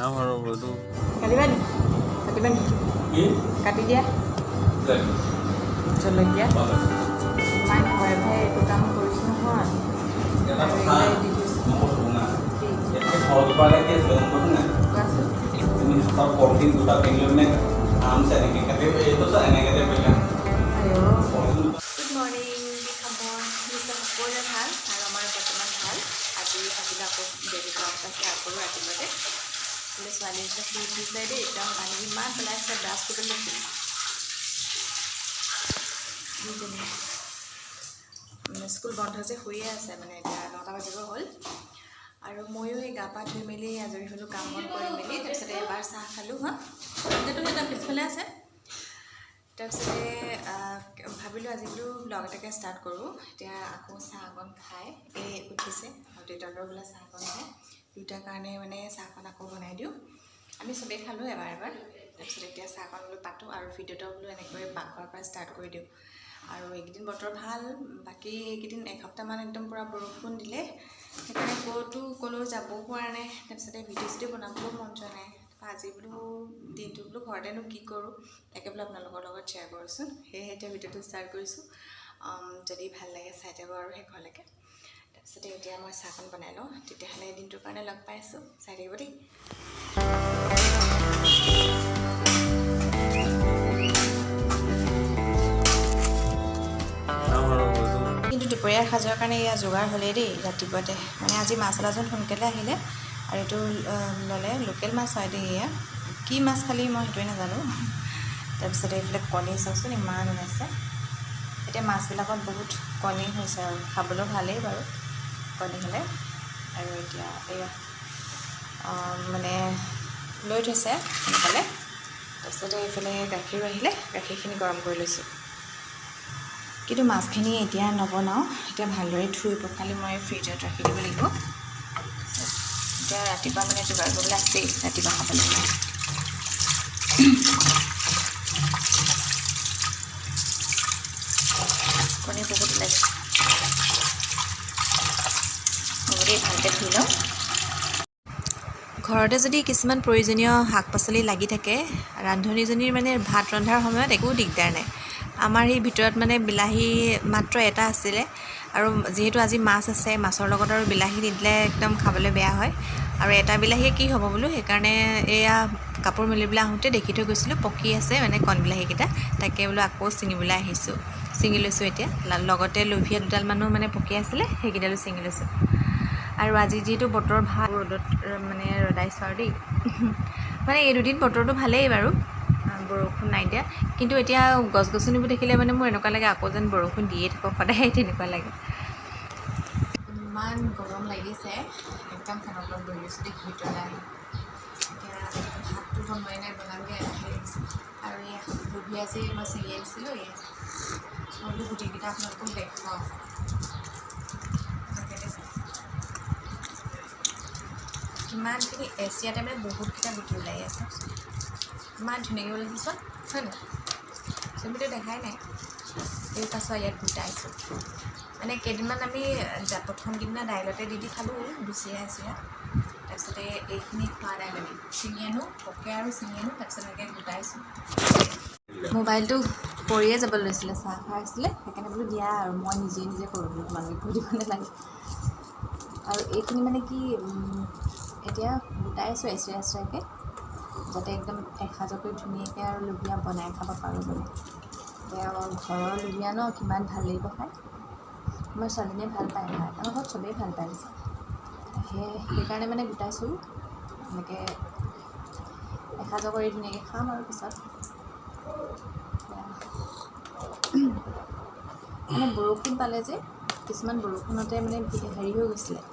নাভাৰো এইটো কাটিবা নি কাটিবা নি কাটি দিয়া জলকীয়া ইমান ভয়ে ভয়ে এইটো কাম কৰিছোঁ নহয় এটা আৰু কথা এইবিলাক দি দিছোঁ মই কৈছোঁ শুনা কি ইয়াতকৈ সৰহকৈ পালে কি আছিলে গম পাইছা নাই কোৱাচোন তুমি তাৰ পলিথিন দুটা কিনি লৈ মানে আৰামছে এনেকৈ কাটি এইটো চা এনেকৈ কাটি পাৰিলা আইঅ' পলিথিন দুটা গুড মৰ্ণিং কি খবৰ নিশ্চয় সকলোৰে ভাল আৰু আমাৰ বৰ্তমান ভাল আজি আহিলে আকৌ বেবী ক্লাছ আছে আকৌ ৰাতিপুৱাতে ছোৱালী এটা শুই উঠিছে দেই একদম পানী ইমান পেলাইছে ব্ৰাছ কৰিবলৈ লৈছোঁ দুইজনী মানে স্কুল বন্ধ যে শুয়ে আছে মানে এতিয়া নটা বাজিব হ'ল আৰু ময়ো সেই গা পা ধুই মেলি আজৰি হ'লোঁ কাম বন কৰি মেলি তাৰপিছতে এবাৰ চাহ খালোঁ হা যিহেতু সেই তাৰ পিছফালে আছে তাৰপিছতে ভাবিলোঁ আজি বোলো ব্লগ এটাকে ষ্টাৰ্ট কৰোঁ এতিয়া আকৌ চাহ অকণ খাই এই উঠিছে আৰু দেউতাকৰ বোলে চাহ অকণ খায় দুটাৰ কাৰণে মানে চাহকণ আকৌ বনাই দিওঁ। আমি চবেই খালোঁ এবাৰ এবাৰ। তাৰপিছত এতিয়া চাহকণ বোলো পাতোঁ আৰু ভিডিঅ'টো বোলো এনেকৈ পাকঘৰৰ পৰা ষ্টাৰ্ট কৰি দিওঁ। আৰু এইকেইদিন বতৰ ভাল বাকী এইকেইদিন এসপ্তাহমান একদম পূৰা বৰষুণ দিলে। সেইকাৰণে ক'তো ক'লৈও যাবও পৰা নাই। তাৰপিছতে ভিডিঅ' চিডিঅ' বনাবলৈও মন যোৱা নাই। তাৰপৰা আজি বোলো দিনটো বোলো ঘৰতেনো কি কৰোঁ? তাকে বোলো আপোনালোকৰ লগত শ্বেয়াৰ কৰোঁচোন। সেয়েহে এতিয়া ভিডিঅ'টো ষ্টাৰ্ট কৰিছোঁ। যদি ভাল লাগে চাই যাব আৰু শেষলৈকে তাৰপিছতে এতিয়া মই চাহকণ বনাই লওঁ। তেতিয়াহ'লে দিনটোৰ কাৰণে লগ পাই আছোঁ। চাই থাকিব দেই। কিন্তু দুপৰীয়াৰ সাজৰ কাৰণে এয়া যোগাৰ হ'লেই দেই ৰাতিপুৱাতে। মানে আজি মাছ এলাজন সোনকালে আহিলে আৰু এইটো ল'লে লোকেল মাছ হয় দেই এয়া। কি মাছ খালি মই সেইটোৱে নাজানো। তাৰপিছতে এইফালে কণী চাওকচোন ইমান ওলাইছে। এতিয়া মাছবিলাকত বহুত কণী হৈছে আৰু। খাবলৈ ভালেই বাৰু। কণী হ'লে আৰু এতিয়া এয়া মানে লৈ থৈছে সোনকালে। তাৰপিছতে এইফালে গাখীৰো আহিলে গাখীৰখিনি গৰম কৰি লৈছোঁ। কিন্তু মাছখিনি এতিয়া নবনাওঁ এতিয়া ভালদৰে ধুই পখালি মই ফ্ৰিজত ৰাখি দিব লাগিব। এতিয়া ৰাতিপুৱা মানে যোগাৰ কৰিবলৈ আছেই ৰাতিপুৱা খাবলৈ কণী বহুত ওলাইছে। দেই ভালকৈ ধুই লওঁ ঘৰতে যদি কিছুমান প্ৰয়োজনীয় শাক পাচলি লাগি থাকে ৰান্ধনীজনীৰ মানে ভাত ৰন্ধাৰ সময়ত একো দিগদাৰ নাই। আমাৰ সেই ভিতৰত মানে বিলাহী মাত্ৰ এটা আছিলে আৰু যিহেতু আজি মাছ আছে মাছৰ লগত আৰু বিলাহী নিদিলে একদম খাবলৈ বেয়া হয়। আৰু এটা বিলাহীয়ে কি হ'ব বোলো সেইকাৰণে এয়া কাপোৰ মেলিবলৈ আহোঁতে দেখি থৈ গৈছিলোঁ পকি আছে মানে কণ বিলাহীকেইটা তাকে বোলো আকৌ ছিঙিবলৈ আহিছোঁ। ছিঙি লৈছোঁ এতিয়া। লগতে লভিয়া দুডালমানো মানে পকি আছিলে সেইকেইডালো ছিঙি লৈছোঁ। আৰু আজি যিহেতু বতৰ ভাল ৰ'দত মানে ৰ'দাইছোঁ আৰু দেই। মানে এই দুদিন বতৰটো ভালেই বাৰু বৰষুণ নাই দিয়া। কিন্তু এতিয়া গছ গছনিবোৰ দেখিলে মানে মোৰ এনেকুৱা লাগে আকৌ যেন বৰষুণ দিয়ে থাকক সদায় তেনেকুৱা লাগে। ইমান গৰম লাগিছে একদম ফেনৰ তলত বহি আছোঁ দেই ভিতৰলৈ আহি এতিয়া ভাতটো বনোৱাই নাই বনামগৈ আৰু এয়া লুভিয়া যে মই আনিছিলোঁ এয়া মই বোলো গুটিকেইটা আপোনালোকক দেখুৱাওঁ তাকে দেখুৱাওঁ। কিমানখিনি এছিয়াতে মানে বহুতকেইটা গুটি ওলাই আছে। ইমান ধুনীয়াকৈ ওলাইছে হয় নাই? চবিটো দেখাই নাই। এই পাছত ইয়াত গোটাইছোঁ মানে কেইদিনমান আমি প্ৰথম কেইদিনা দাইলতে দি দি খালোঁ দুচিৰা এচিৰা তাৰপিছতে এইখিনি খোৱা নাই মানে ছিঙি আনো পকে আৰু ছিঙি আনো তাৰপিছত এনেকৈ গোটাইছোঁ মোবাইলটো পৰিয়ে যাব লৈছিলে চাহ খাই আছিলে। সেইকাৰণে বোলো দিয়া আৰু মই নিজে নিজে কৰোঁ কৈ দিব নালাগে। আৰু এইখিনি মানে কি এতিয়া গোটাইছোঁ এচিৰা এচিৰাকৈ যাতে একদম এসাঁজকৈ ধুনীয়াকৈ আৰু লুবিয়া বনাই খাব পাৰোঁ মানে। এতিয়া ঘৰৰ লুবিয়া ন কিমান ভাল লাগিব খাই। আমাৰ ছোৱালীজনীয়ে ভাল পায় খাই আমাৰ ঘৰত চবেই ভাল পায় পিছে। সেই সেইকাৰণে মানে গোটাইছোঁ এনেকৈ এসাঁজৰ কৰি ধুনীয়াকৈ খাম আৰু পিছত। মানে বৰষুণ পালে যে কিছুমান বৰষুণতে মানে হেৰি হৈ গৈছিলে।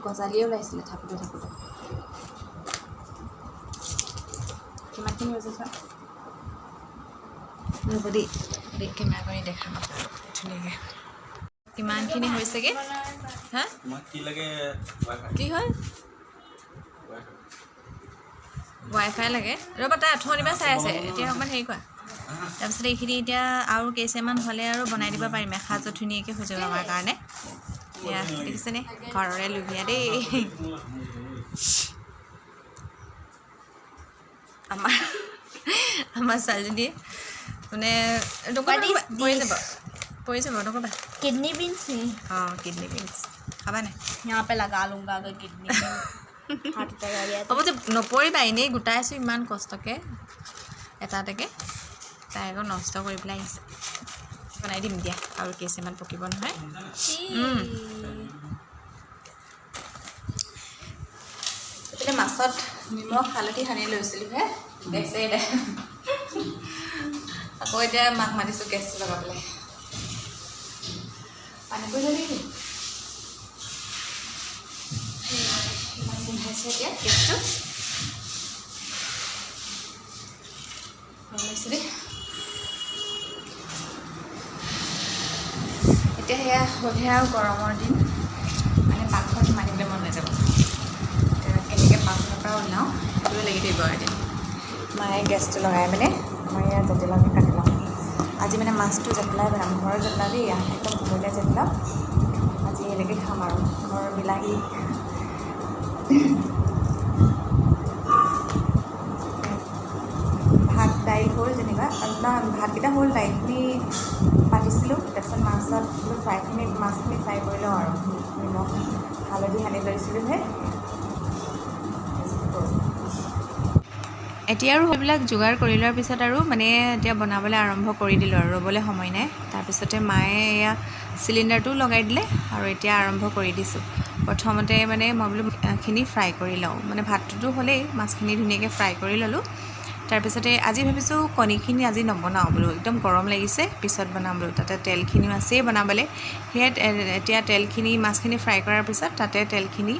গজালিয়ে ওলাইছিলে থাকোঁতে থাকোঁতে কিমানখিনি হৈছে চোৱা ৰ'ব দেই বেগ কেমেৰা কৰি দেখাম। ধুনীয়াকৈ। কিমানখিনি হৈছেগৈ? হা? তোমাক কি লাগে? কি হ'ল ৱাই ফাই লাগে। ৰ'বা তাই পৰা চাই আছে। এতিয়া অকণমান হেৰি কৰা। তাৰপিছত এইখিনি এতিয়া আৰু কেইচামান হ'লে আৰু বনাই দিব পাৰিম। এসাঁজত ধুনীয়াকৈ হৈ যাব আমাৰ কাৰণে। এয়া দেখিছেনে ঘৰৰে লুভিয়া দেই আমাৰ আমাৰ ছোৱালীজনীয়ে মানে পৰি যাব পৰি যাব নক'বা কিডনী বিনচ অঁ কিডনী বিনছ খাবা নাই লগা কিডনী হ'ব যে নপৰিবা এনেই গোটাইছোঁ ইমান কষ্টকৈ এটা এটাকৈ তাই আকৌ নষ্ট কৰি পেলাই আহিছে বনাই দিম দিয়া আৰু কেইচামান পকিব নহয়। এইফালে মাছত নিমখ হালধি সানি লৈছিলোঁ হে গেছেই দে আকৌ এতিয়া মাক মাতিছোঁ গেছটো লগাবলৈ পানী এতিয়া গেছটো দেই এতিয়া সেয়া আৰু গৰমৰ দিন। মানে পাকঘৰত থাকিবলৈ মন নাযাব। কেনেকৈ পাকঘৰৰ পৰা ওলাওঁ সেইটোৱে লাগি থাকিব এদিন মায়ে গেছটো লগাই মানে মই ইয়াত জাতিলাওকে কাটি লওঁ। আজি মানে মাছটো জেপলাই বনাম ঘৰৰ জেপলা দেই একদম ঘৰতে জেপলা আজি এনেকৈ খাম আৰু ঘৰৰ বিলাহী ভাত দাইল হ'ল নহয় ভাতকেইটা হ'ল দাইলখিনি পাতিছিলোঁ তাৰপিছত মাছত বোলো ফ্ৰাইখিনি মাছখিনি ফ্ৰাই কৰি লওঁ আৰু। নিমখ হালধি সানি লৈছিলোঁহে এতিয়া আৰু সেইবিলাক যোগাৰ কৰি লোৱাৰ পিছত আৰু মানে এতিয়া বনাবলৈ আৰম্ভ কৰি দিলোঁ আৰু ৰ'বলৈ সময় নাই। তাৰপিছতে মায়ে এয়া চিলিণ্ডাৰটোও লগাই দিলে আৰু এতিয়া আৰম্ভ কৰি দিছোঁ। প্ৰথমতে মানে মই বোলো খিনি ফ্ৰাই কৰি লওঁ। মানে ভাতটোতো হ'লেই মাছখিনি ধুনীয়াকৈ ফ্ৰাই কৰি ল'লোঁ। তাৰপিছতে আজি ভাবিছোঁ কণীখিনি আজি নবনাওঁ বোলো একদম গৰম লাগিছে পিছত বনাম বোলো তাতে তেলখিনিও আছেই বনাবলৈ। সেয়ে এতিয়া তেলখিনি মাছখিনি ফ্ৰাই কৰাৰ পিছত তাতে তেলখিনি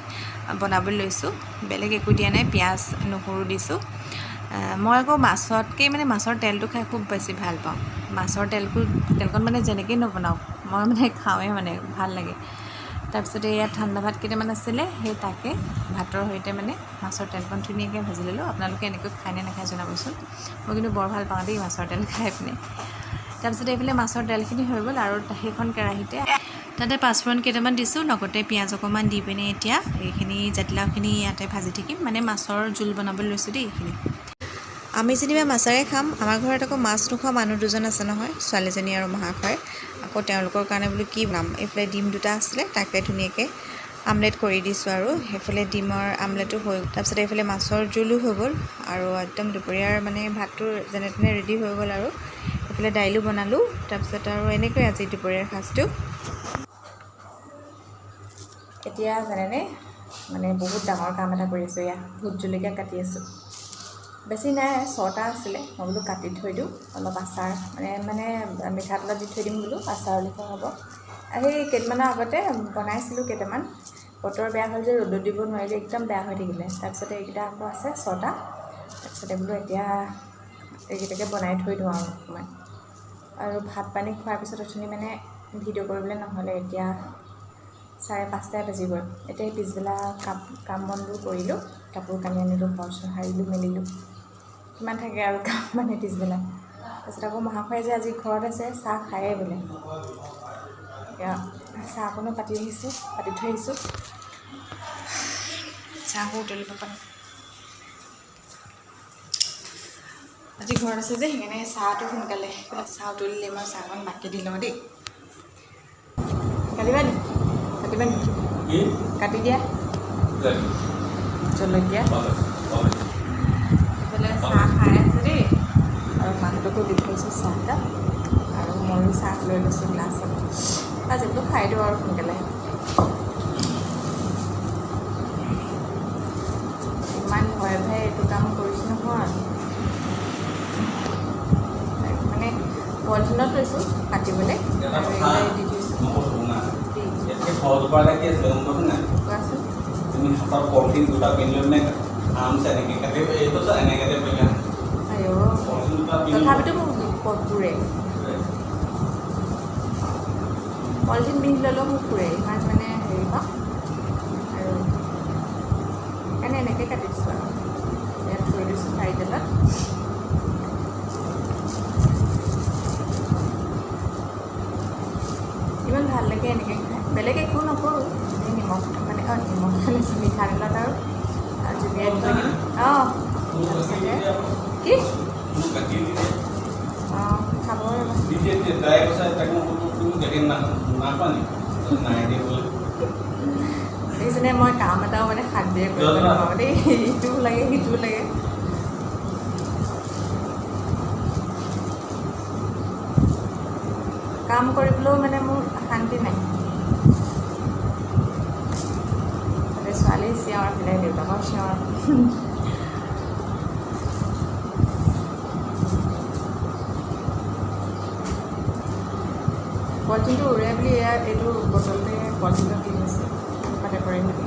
বনাবলৈ লৈছোঁ। বেলেগ একো দিয়া নাই পিঁয়াজ নহৰু দিছোঁ। মই আকৌ মাছতকৈ মানে মাছৰ তেলটো খাই খুব বেছি ভাল পাওঁ। মাছৰ তেলটো তেলকণ মানে যেনেকেই নবনাওক মই মানে খাওঁৱেই মানে ভাল লাগে। তাৰপিছতে ইয়াত ঠাণ্ডা ভাত কেইটামান আছিলে, সেই তাকে ভাতৰ সৈতে মানে মাছৰ তেলকণ ধুনীয়াকৈ ভাজি ল'লোঁ। আপোনালোকে এনেকৈ খায় নে নাখায় জনাবচোন। মই কিন্তু বৰ ভালো পাওঁ দেই মাছৰ তেল খাই পিনে। তাৰপিছতে এইফালে মাছৰ তেলখিনি হৈ গ'ল আৰু সেইখন কেৰাহীতে তাতে পাঁচফোৰণ কেইটামান দিছোঁ, লগতে পিঁয়াজ অকণমান দি পিনে এতিয়া এইখিনি জাতিলাওখিনি ইয়াতে ভাজি থাকিম। মানে মাছৰ জোল বনাবলৈ লৈছোঁ দেই এইখিনি। আমি যেনিবা মাছেৰে খাম, আমাৰ ঘৰত আকৌ মাছ নোখোৱা মানুহ দুজন আছে নহয়, ছোৱালীজনী আৰু মহাশয় আকৌ তেওঁলোকৰ কাৰণে বোলো কি বনাম? এইফালে ডিম দুটা আছিলে তাকে ধুনীয়াকৈ আমলেট কৰি দিছোঁ আৰু। সেইফালে ডিমৰ আমলেটো হৈ তাৰপিছত এইফালে মাছৰ জোলো হৈ গ'ল আৰু একদম দুপৰীয়াৰ মানে ভাতটো যেনে তেনে ৰেডি হৈ গ'ল আৰু। এইফালে দাইলো বনালোঁ তাৰপিছত আৰু এনেকৈ আজি দুপৰীয়াৰ সাজটো। এতিয়া জানেনে? মানে বহুত ডাঙৰ কাম এটা কৰি আছোঁ এয়া। ভোট জলকীয়া কাটি আছোঁ। বেছি নাই ছটা আছিলে মই বোলো কাটি থৈ দিওঁ অলপ আচাৰ মানে মানে মিঠাতেলত দি থৈ দিম বোলো আচাৰ লিখা হ'ব। সেই কেইদিনমানৰ আগতে বনাইছিলোঁ কেইটামান। বতৰ বেয়া হ'ল যে ৰ'দত দিব নোৱাৰিলোঁ একদম বেয়া হৈ থাকিলে। তাৰপিছতে এইকেইটা আকৌ আছে ছটা তাৰপিছতে বোলো এতিয়া এইকেইটাকে বনাই থৈ দিওঁ আৰু অকণমান। আৰু ভাত পানী খোৱাৰ পিছত অথনি মানে ভিডিঅ' কৰিবলৈ নহ'লে এতিয়া চাৰে পাঁচটাই বাজি গ'ল এতিয়া পিছবেলা কাম কাম বনবোৰ কৰিলোঁ কাপোৰ কানি আনিলোঁ ঘৰ চৰ সাৰিলোঁ মেলিলোঁ। কিমান থাকে আৰু কাম মানে পিছবেলা। তাৰপিছত আকৌ মহাশয়ে যে আজি ঘৰত আছে চাহ খায়েই বোলে। এতিয়া চাহ অকণো পাতি আহিছোঁ পাতি থৈ আহিছোঁ। চাহো উতলিব পাৰে আজি ঘৰত আছে যে সেইকাৰণে চাহটো সোনকালে এইবিলাক চাহ উতলিলে মই চাহকণ বাকি দি লওঁ দেই। কাটিবা নি? কাটিবা নেকি কি? কাটি দিয়া। জলকীয়া। মানুহটোকো দি থৈছোঁ চাহ একাপ আৰু ময়ো চাহ লৈ লৈছোঁ গ্লাছত। আজি বোলো খাই দিওঁ আৰু সোনকালে। ইমান ভয়ে ভয়ে এইটো কাম কৰিছোঁ নহয়। মানে পলিথিনত লৈছোঁ কাটিবলৈ। দি নাই কোৱাচোন। তুমি হাতৰ পলিথিন দুটা কিনি লৈ আৰামছে এনেকৈ কাটিব এইটো এনেকৈ কাটিব তথাপিতো মোক পুৰে পলিথিন পিন্ধি ল'লেও মোক পুৰে ইমান মানে হেৰি পাওঁ। আৰু সেইকাৰণে এনেকৈ কাটি দিছোঁ আৰু। ইয়াত থৈ দিছোঁ ঠাৰি তেলত ইমান ভাল লাগে এনেকৈ খাই। বেলেগ একো নকৰোঁ এই নিমখ মানে অঁ নিমখ খালে মিঠাতেলত আৰু। আৰু জুলিয়াই থৈ দিম। অঁ তাৰপিছতে কি? মোক গাখীৰ দি দিয়ে অঁ খাব ৰ'বা দি দিয়ে দিয়ে তাই কৈছে তাক মই ক'লো তুমি গাখীৰ না নাখোৱা নেকি নাই দিয়ে বোলে দেখিছেনে মই কাম এটাও মানে শান্তিৰে কৰিব জনা। নাপাওঁ দেই ইটোও লাগে সিটোও লাগে কাম কৰিবলৈও মানে মোৰ শান্তি নাই তাতে ছোৱালী চিঞৰ ফালে দেউতাকৰ চিঞৰ পলিথিনটো উৰে বুলি এয়া এইটো বটলতে পলিথিনত দি আছে কৰিম বুলি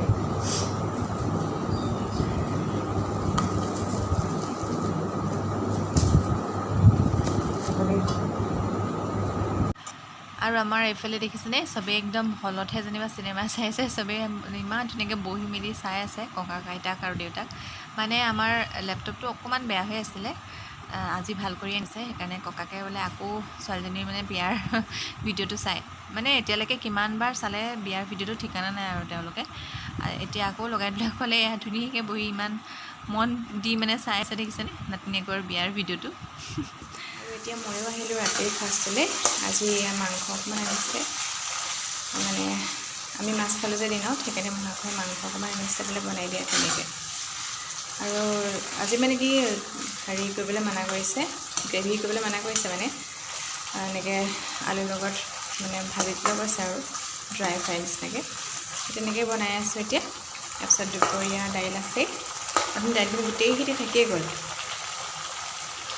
আৰু আমাৰ এইফালে দেখিছেনে, চবেই একদম হলতহে যেনিবা চিনেমা চাই আছে, চবেই ইমান ধুনীয়াকৈ বহি মেলি চাই আছে ককাক আইতাক আৰু দেউতাক। মানে আমাৰ লেপটপটো অকণমান বেয়া হৈ আছিলে আজি ভাল কৰি আনিছে সেইকাৰণে ককাকে বোলে আকৌ ছোৱালীজনীৰ মানে বিয়াৰ ভিডিঅ'টো চাই। মানে এতিয়ালৈকে কিমানবাৰ চালে বিয়াৰ ভিডিঅ'টো ঠিকনা নাই আৰু তেওঁলোকে। এতিয়া আকৌ লগাই দিলে ক'লে এয়া ধুনীয়াকৈ বহি ইমান মন দি মানে চাই আছে দেখিছেনে? নাতিনীয়েকৰ বিয়াৰ ভিডিঅ'টো। আৰু এতিয়া ময়ো আহিলোঁ ৰাতিৰ ফাৰ্ষ্টলৈ আজি এয়া মাংস অকণমান আনিছে। মানে আমি মাছ খালোঁ যে দিনত সেইকাৰণে মাংস অকণমান আনিছে বোলে বনাই দিয়া তেনেকৈ। আৰু আজি মানে কি হেৰি কৰিবলৈ মানা কৰিছে গ্ৰেভি কৰিবলৈ মানা কৰিছে মানে। এনেকৈ আলুৰ লগত মানে ভাজি দিবলৈ কৈছে আৰু ড্ৰাই ফ্ৰাই নিচিনাকৈ তেনেকৈ বনাই আছোঁ এতিয়া। তাৰপিছত দুপৰীয়া দাইল আছেই আপুনি দাইলখিনি গোটেইখিনি থাকিয়ে গ'ল।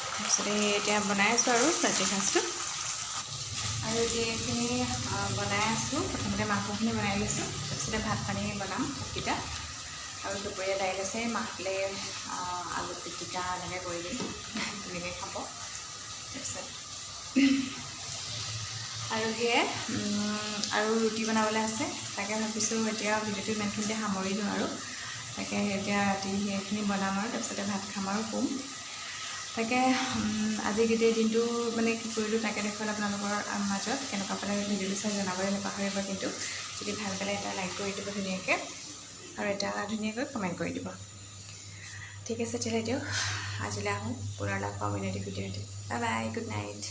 তাৰপিছতে এতিয়া বনাই আছোঁ আৰু ৰাতিৰ সাজটো। আৰু আহ, বনাই আছোঁ। প্ৰথমতে মাংসখিনি বনাই লৈছোঁ। তাৰপিছতে ভাত পানী বনাম ভাতকেইটা আৰু দুপৰীয়া দাইল আছে মাহলে আলু পিটিকা এনেকৈ কৰি দিম। তেনেকৈ খাব। তাৰপিছত আৰু সেয়ে আৰু ৰুটি বনাবলৈ আছে। তাকে ভাবিছোঁ এতিয়া ভিডিঅ'টো ইমানখিনিতে সামৰি দিওঁ আৰু। তাকে এতিয়া ৰাতি সেইখিনি বনাম আৰু তাৰপিছতে ভাত খাম আৰু শুম। তাকে আজি গোটেই দিনটো মানে কি কৰিলোঁ তাকে দেখুৱাল আপোনালোকৰ মাজত কেনেকুৱা পালে ভিডিঅ'টো চাই জনাবলৈ নাপাহৰিব কিন্তু। যদি ভাল পালে এটা লাইক কৰি দিব ধুনীয়াকৈ। আৰু এটা ধুনীয়াকৈ কমেণ্ট কৰি দিব। ঠিক আছে তেতিয়াহ'লে দিয়ক। আজিলৈ আহোঁ। পুনৰ লগ পাম। এনে ভিডিঅ'তে। Bye bye good night